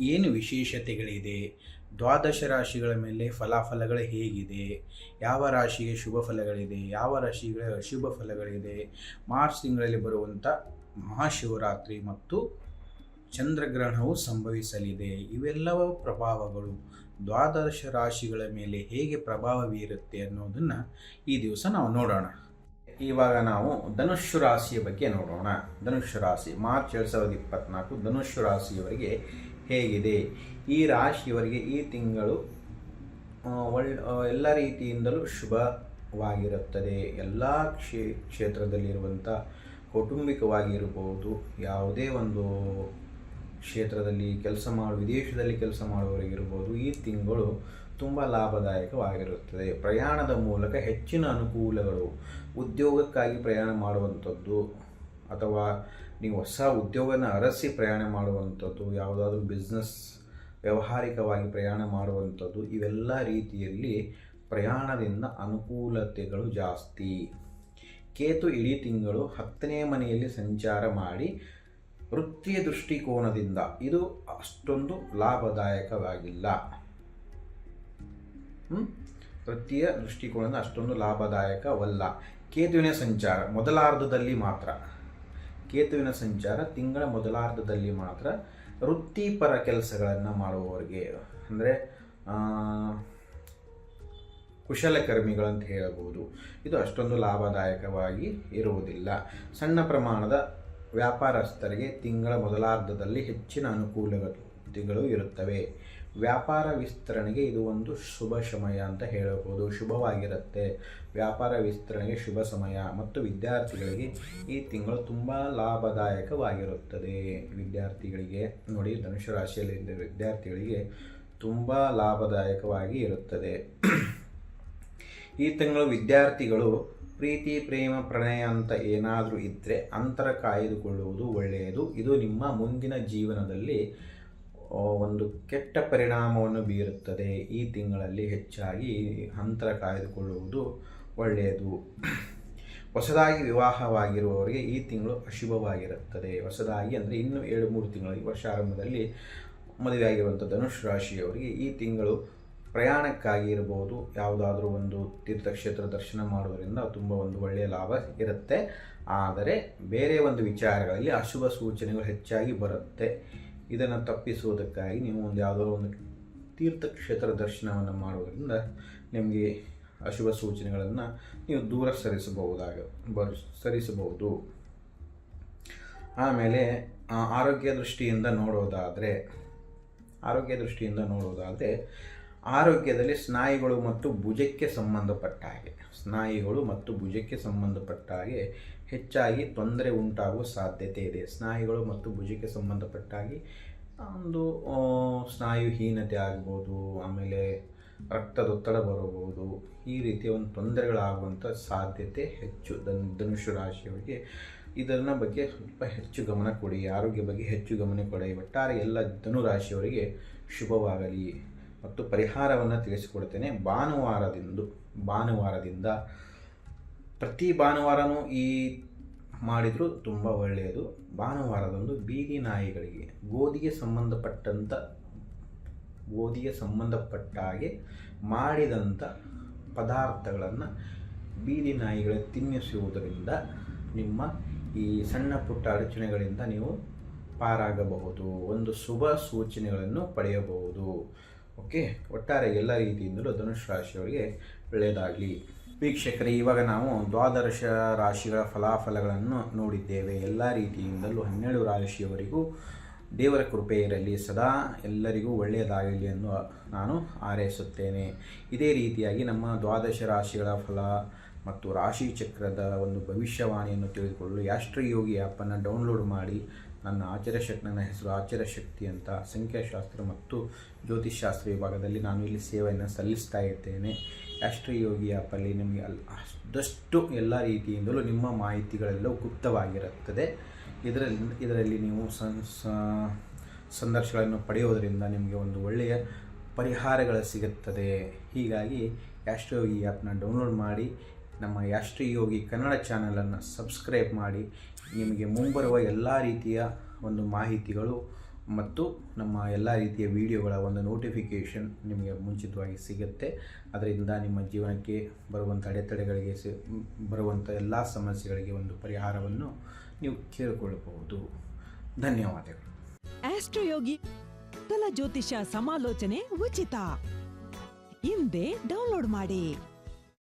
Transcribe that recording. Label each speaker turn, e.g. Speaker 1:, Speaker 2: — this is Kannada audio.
Speaker 1: ಏನು ವಿಶೇಷತೆಗಳಿದೆ? ದ್ವಾದಶ ರಾಶಿಗಳ ಮೇಲೆ ಫಲಾಫಲಗಳು ಹೇಗಿದೆ? ಯಾವ ರಾಶಿಗೆ ಶುಭ ಫಲಗಳಿದೆ? ಯಾವ ರಾಶಿಗಳ ಅಶುಭ ಫಲಗಳಿದೆ? ಮಾರ್ಚ್ ತಿಂಗಳಲ್ಲಿ ಬರುವಂಥ ಮಹಾಶಿವರಾತ್ರಿ ಮತ್ತು ಚಂದ್ರಗ್ರಹಣವು ಸಂಭವಿಸಲಿದೆ. ಇವೆಲ್ಲವ ಪ್ರಭಾವಗಳು. ದ್ವಾದಶ ರಾಶಿಗಳ ಮೇಲೆ ಹೇಗೆ ಪ್ರಭಾವ ಬೀರುತ್ತೆ ಅನ್ನೋದನ್ನು ಈ ದಿವಸ ನಾವು ನೋಡೋಣ. ಇವಾಗ ನಾವು ಧನುಷ್ಯು ರಾಶಿಯ ಬಗ್ಗೆ ನೋಡೋಣ. ಧನುಷ್ಯು ರಾಶಿ ಮಾರ್ಚ್ ಎರಡು ಸಾವಿರದ ಇಪ್ಪತ್ತ್ನಾಲ್ಕು ಧನುಷ್ಯು ರಾಶಿಯವರಿಗೆ ಹೇಗಿದೆ? ಈ ರಾಶಿಯವರಿಗೆ ಈ ತಿಂಗಳು ಒಳ್ಳೆ ಎಲ್ಲ ರೀತಿಯಿಂದಲೂ ಶುಭವಾಗಿರುತ್ತದೆ. ಎಲ್ಲ ಕ್ಷೇ, ಕ್ಷೇತ್ರದಲ್ಲಿರುವಂಥ ಕೌಟುಂಬಿಕವಾಗಿರ್ಬೋದು, ಯಾವುದೇ ಒಂದು ಕ್ಷೇತ್ರದಲ್ಲಿ ಕೆಲಸ ಮಾಡುವ ವಿದೇಶದಲ್ಲಿ ಕೆಲಸ ಮಾಡುವವರಿಗಿರ್ಬೋದು, ಈ ತಿಂಗಳು ತುಂಬ ಲಾಭದಾಯಕವಾಗಿರುತ್ತದೆ. ಪ್ರಯಾಣದ ಮೂಲಕ ಹೆಚ್ಚಿನ ಅನುಕೂಲಗಳು, ಉದ್ಯೋಗಕ್ಕಾಗಿ ಪ್ರಯಾಣ ಮಾಡುವಂಥದ್ದು ಅಥವಾ ನೀವು ಹೊಸ ಉದ್ಯೋಗನ ಅರಸಿ ಪ್ರಯಾಣ ಮಾಡುವಂಥದ್ದು, ಯಾವುದಾದ್ರೂ ಬಿಸ್ನೆಸ್ ವ್ಯಾವಹಾರಿಕವಾಗಿ ಪ್ರಯಾಣ ಮಾಡುವಂಥದ್ದು, ಇವೆಲ್ಲ ರೀತಿಯಲ್ಲಿ ಪ್ರಯಾಣದಿಂದ ಅನುಕೂಲತೆಗಳು ಜಾಸ್ತಿ. ಕೇತು ಇಡೀ ತಿಂಗಳು ಹತ್ತನೇ ಮನೆಯಲ್ಲಿ ಸಂಚಾರ ಮಾಡಿ ವೃತ್ತಿಯ ದೃಷ್ಟಿಕೋನದಿಂದ ಇದು ಅಷ್ಟೊಂದು ಲಾಭದಾಯಕವಾಗಿಲ್ಲ? ವೃತ್ತಿಯ ದೃಷ್ಟಿಕೋನದಿಂದ ಅಷ್ಟೊಂದು ಲಾಭದಾಯಕವಲ್ಲ. ಕೇತುವಿನ ಸಂಚಾರ ಮೊದಲಾರ್ಧದಲ್ಲಿ ಮಾತ್ರ. ಕೇತುವಿನ ಸಂಚಾರ ತಿಂಗಳ ಮೊದಲಾರ್ಧದಲ್ಲಿ ಮಾತ್ರ ವೃತ್ತಿಪರ ಕೆಲಸಗಳನ್ನು ಮಾಡುವವರಿಗೆ, ಅಂದರೆ ಕುಶಲಕರ್ಮಿಗಳಂತ ಹೇಳಬಹುದು ಇದು ಅಷ್ಟೊಂದು ಲಾಭದಾಯಕವಾಗಿ ಇರುವುದಿಲ್ಲ. ಸಣ್ಣ ಪ್ರಮಾಣದ ವ್ಯಾಪಾರಸ್ಥರಿಗೆ ತಿಂಗಳ ಮೊದಲಾರ್ಧದಲ್ಲಿ ಹೆಚ್ಚಿನ ಅನುಕೂಲತೆಗಳು ಇರುತ್ತವೆ. ವ್ಯಾಪಾರ ವಿಸ್ತರಣೆಗೆ ಇದು ಒಂದು ಶುಭ ಸಮಯ ಅಂತ ಹೇಳಬಹುದು. ಶುಭವಾಗಿರುತ್ತೆ. ವ್ಯಾಪಾರ ವಿಸ್ತರಣೆಗೆ ಶುಭ ಸಮಯ ಮತ್ತು ವಿದ್ಯಾರ್ಥಿಗಳಿಗೆ ಈ ತಿಂಗಳು ತುಂಬ ಲಾಭದಾಯಕವಾಗಿರುತ್ತದೆ. ವಿದ್ಯಾರ್ಥಿಗಳಿಗೆ ನೋಡಿ, ಧನುಷ ರಾಶಿಯಲ್ಲಿದ್ದ ವಿದ್ಯಾರ್ಥಿಗಳಿಗೆ ತುಂಬ ಲಾಭದಾಯಕವಾಗಿ ಇರುತ್ತದೆ. ಈ ತಿಂಗಳು ವಿದ್ಯಾರ್ಥಿಗಳು ಪ್ರೀತಿ, ಪ್ರೇಮ, ಪ್ರಣಯ ಅಂತ ಏನಾದರೂ ಇದ್ದರೆ ಅಂತರ ಕಾಯ್ದುಕೊಳ್ಳುವುದು ಒಳ್ಳೆಯದು. ಇದು ನಿಮ್ಮ ಮುಂದಿನ ಜೀವನದಲ್ಲಿ ಒಂದು ಕೆಟ್ಟ ಪರಿಣಾಮವನ್ನು ಬೀರುತ್ತದೆ. ಈ ತಿಂಗಳಲ್ಲಿ ಹೆಚ್ಚಾಗಿ ಅಂತರ ಕಾಯ್ದುಕೊಳ್ಳುವುದು ಒಳ್ಳೆಯದು. ಹೊಸದಾಗಿ ವಿವಾಹವಾಗಿರುವವರಿಗೆ ಈ ತಿಂಗಳು ಅಶುಭವಾಗಿರುತ್ತದೆ. ಹೊಸದಾಗಿ ಅಂದರೆ ಇನ್ನು ಎರಡು, ಮೂರು ತಿಂಗಳಿಗೆ ವರ್ಷಾರಂಭದಲ್ಲಿ ಮದುವೆಯಾಗಿರುವಂಥ ಧನುಷ್ ರಾಶಿಯವರಿಗೆ ಈ ತಿಂಗಳು ಪ್ರಯಾಣಕ್ಕಾಗಿ ಇರಬಹುದು. ಯಾವುದಾದ್ರೂ ಒಂದು ತೀರ್ಥಕ್ಷೇತ್ರ ದರ್ಶನ ಮಾಡೋದರಿಂದ ತುಂಬ ಒಂದು ಒಳ್ಳೆಯ ಲಾಭ ಇರುತ್ತೆ. ಆದರೆ ಬೇರೆ ಒಂದು ವಿಚಾರಗಳಲ್ಲಿ ಅಶುಭ ಸೂಚನೆಗಳು ಹೆಚ್ಚಾಗಿ ಬರುತ್ತೆ. ಇದನ್ನು ತಪ್ಪಿಸುವುದಕ್ಕಾಗಿ ನೀವು ಒಂದು ಯಾವುದೋ ಒಂದು ತೀರ್ಥಕ್ಷೇತ್ರ ದರ್ಶನವನ್ನು ಮಾಡುವುದರಿಂದ ನಿಮಗೆ ಅಶುಭ ಸೂಚನೆಗಳನ್ನು ನೀವು ದೂರ ಸರಿಸಬಹುದಾಗ, ಬರ್, ಸರಿಸಬಹುದು. ಆಮೇಲೆ ಆರೋಗ್ಯ ದೃಷ್ಟಿಯಿಂದ ನೋಡೋದಾದರೆ, ಆರೋಗ್ಯ ದೃಷ್ಟಿಯಿಂದ ನೋಡೋದಾದರೆ ಆರೋಗ್ಯದಲ್ಲಿ ಸ್ನಾಯುಗಳು ಮತ್ತು ಭುಜಕ್ಕೆ ಸಂಬಂಧಪಟ್ಟ ಹಾಗೆ. ಸ್ನಾಯುಗಳು ಮತ್ತು ಭುಜಕ್ಕೆ ಸಂಬಂಧಪಟ್ಟ ಹಾಗೆ ಹೆಚ್ಚಾಗಿ ತೊಂದರೆ ಉಂಟಾಗುವ ಸಾಧ್ಯತೆ ಇದೆ. ಸ್ನಾಯುಗಳು ಮತ್ತು ಭುಜಕ್ಕೆ ಸಂಬಂಧಪಟ್ಟ ಹಾಗೆ ಒಂದು ಸ್ನಾಯುಹೀನತೆ ಆಗ್ಬೋದು, ಆಮೇಲೆ ರಕ್ತದೊತ್ತಡ ಬರಬಹುದು. ಈ ರೀತಿಯ ಒಂದು ತೊಂದರೆಗಳಾಗುವಂಥ ಸಾಧ್ಯತೆ ಹೆಚ್ಚು. ಧನ್, ಧನುಷು ರಾಶಿಯವರಿಗೆ ಇದನ್ನ ಬಗ್ಗೆ ಸ್ವಲ್ಪ ಹೆಚ್ಚು ಗಮನ ಕೊಡಿ. ಆರೋಗ್ಯ ಬಗ್ಗೆ ಹೆಚ್ಚು ಗಮನ ಕೊಡಿ. ಒಟ್ಟಾರೆ ಎಲ್ಲ ಧನುರಾಶಿಯವರಿಗೆ ಶುಭವಾಗಲಿ. ಮತ್ತು ಪರಿಹಾರವನ್ನು ತಿಳಿಸಿಕೊಡ್ತೇನೆ. ಭಾನುವಾರದಿಂದ ಭಾನುವಾರದಿಂದ ಪ್ರತಿ ಭಾನುವಾರನೂ ಈ ಮಾಡಿದರೂ ತುಂಬ ಒಳ್ಳೆಯದು. ಭಾನುವಾರದಂದು ಬೀದಿ ನಾಯಿಗಳಿಗೆ, ಗೋಧಿಗೆ ಸಂಬಂಧಪಟ್ಟಂಥ ಗೋಧಿಗೆ ಸಂಬಂಧಪಟ್ಟ ಹಾಗೆ ಮಾಡಿದಂಥ ಪದಾರ್ಥಗಳನ್ನು ಬೀದಿ ನಾಯಿಗಳಿಗೆ ತಿನ್ನಿಸುವುದರಿಂದ ನಿಮ್ಮ ಈ ಸಣ್ಣ ಪುಟ್ಟ ಅಡಚಣೆಗಳಿಂದ ನೀವು ಪಾರಾಗಬಹುದು. ಒಂದು ಶುಭ ಸೂಚನೆಗಳನ್ನು ಪಡೆಯಬಹುದು. ಓಕೆ, ಒಟ್ಟಾರೆ ಎಲ್ಲ ರೀತಿಯಿಂದಲೂ ಧನುಷ್ ರಾಶಿಯವರಿಗೆ ಒಳ್ಳೆಯದಾಗಲಿ. ವೀಕ್ಷಕರೇ, ಇವಾಗ ನಾವು ದ್ವಾದಶ ರಾಶಿಗಳ ಫಲಾಫಲಗಳನ್ನು ನೋಡಿದ್ದೇವೆ. ಎಲ್ಲ ರೀತಿಯಿಂದಲೂ ಹನ್ನೆರಡು ರಾಶಿಯವರಿಗೂ ದೇವರ ಕೃಪೆ ಇರಲಿ, ಸದಾ ಎಲ್ಲರಿಗೂ ಒಳ್ಳೆಯದಾಗಲಿ ಎಂದು ನಾನು ಹಾರೈಸುತ್ತೇನೆ. ಇದೇ ರೀತಿಯಾಗಿ ನಮ್ಮ ದ್ವಾದಶ ರಾಶಿಗಳ ಫಲ ಮತ್ತು ರಾಶಿ ಚಕ್ರದ ಒಂದು ಭವಿಷ್ಯವಾಣಿಯನ್ನು ತಿಳಿದುಕೊಳ್ಳಲು ಯಾಷ್ಟ್ರಯೋಗಿ ಆ್ಯಪನ್ನು ಡೌನ್ಲೋಡ್ ಮಾಡಿ ನನ್ನ ಆಚಾರ್ಯಶಕ್ತಿ ನನ್ನ ಹೆಸರು ಆಚಾರ್ಯಶಕ್ತಿ ಅಂತ ಸಂಖ್ಯಾಶಾಸ್ತ್ರ ಮತ್ತು ಜ್ಯೋತಿಷಾಸ್ತ್ರ ವಿಭಾಗದಲ್ಲಿ ನಾನು ಇಲ್ಲಿ ಸೇವೆಯನ್ನು ಸಲ್ಲಿಸ್ತಾ ಇರ್ತೇನೆ ಯೋಗಿ ಆ್ಯಪಲ್ಲಿ ನಿಮಗೆ ಅಲ್ಲಿ ಅಷ್ಟು ಎಲ್ಲ ರೀತಿಯಿಂದಲೂ ನಿಮ್ಮ ಮಾಹಿತಿಗಳೆಲ್ಲವೂ ಗುಪ್ತವಾಗಿರುತ್ತದೆ. ಇದರಲ್ಲಿ ಇದರಲ್ಲಿ ನೀವು ಸನ್ ಸಂದರ್ಶಗಳನ್ನು ಪಡೆಯೋದರಿಂದ ನಿಮಗೆ ಒಂದು ಒಳ್ಳೆಯ ಪರಿಹಾರಗಳು ಸಿಗುತ್ತದೆ. ಹೀಗಾಗಿ ಯೋಗಿ ಆ್ಯಪ್ನ ಡೌನ್ಲೋಡ್ ಮಾಡಿ ನಮ್ಮ ಯೋಗಿ ಕನ್ನಡ ಚಾನಲನ್ನು ಸಬ್ಸ್ಕ್ರೈಬ್ ಮಾಡಿ ನಿಮಗೆ ಮುಂಬರುವ ಎಲ್ಲ ರೀತಿಯ ಒಂದು ಮಾಹಿತಿಗಳು ಮತ್ತು ನಮ್ಮ ಎಲ್ಲ ರೀತಿಯ ವಿಡಿಯೋಗಳ ಒಂದು ನೋಟಿಫಿಕೇಷನ್ ನಿಮಗೆ ಮುಂಚಿತವಾಗಿ ಸಿಗುತ್ತೆ. ಅದರಿಂದ ನಿಮ್ಮ ಜೀವನಕ್ಕೆ ಬರುವಂಥ ಅಡೆತಡೆಗಳಿಗೆ ಸಿ, ಬರುವಂಥ ಎಲ್ಲ ಸಮಸ್ಯೆಗಳಿಗೆ ಒಂದು ಪರಿಹಾರವನ್ನು ನೀವು ಕೇಳಿಕೊಳ್ಳಬಹುದು. ಧನ್ಯವಾದಗಳು.
Speaker 2: ಆಸ್ಟ್ರೋಯೋಗಿ ತಲ ಜ್ಯೋತಿಷ ಸಮಾಲೋಚನೆ ಉಚಿತ. ಹಿಂದೆ ಡೌನ್ಲೋಡ್ ಮಾಡಿ.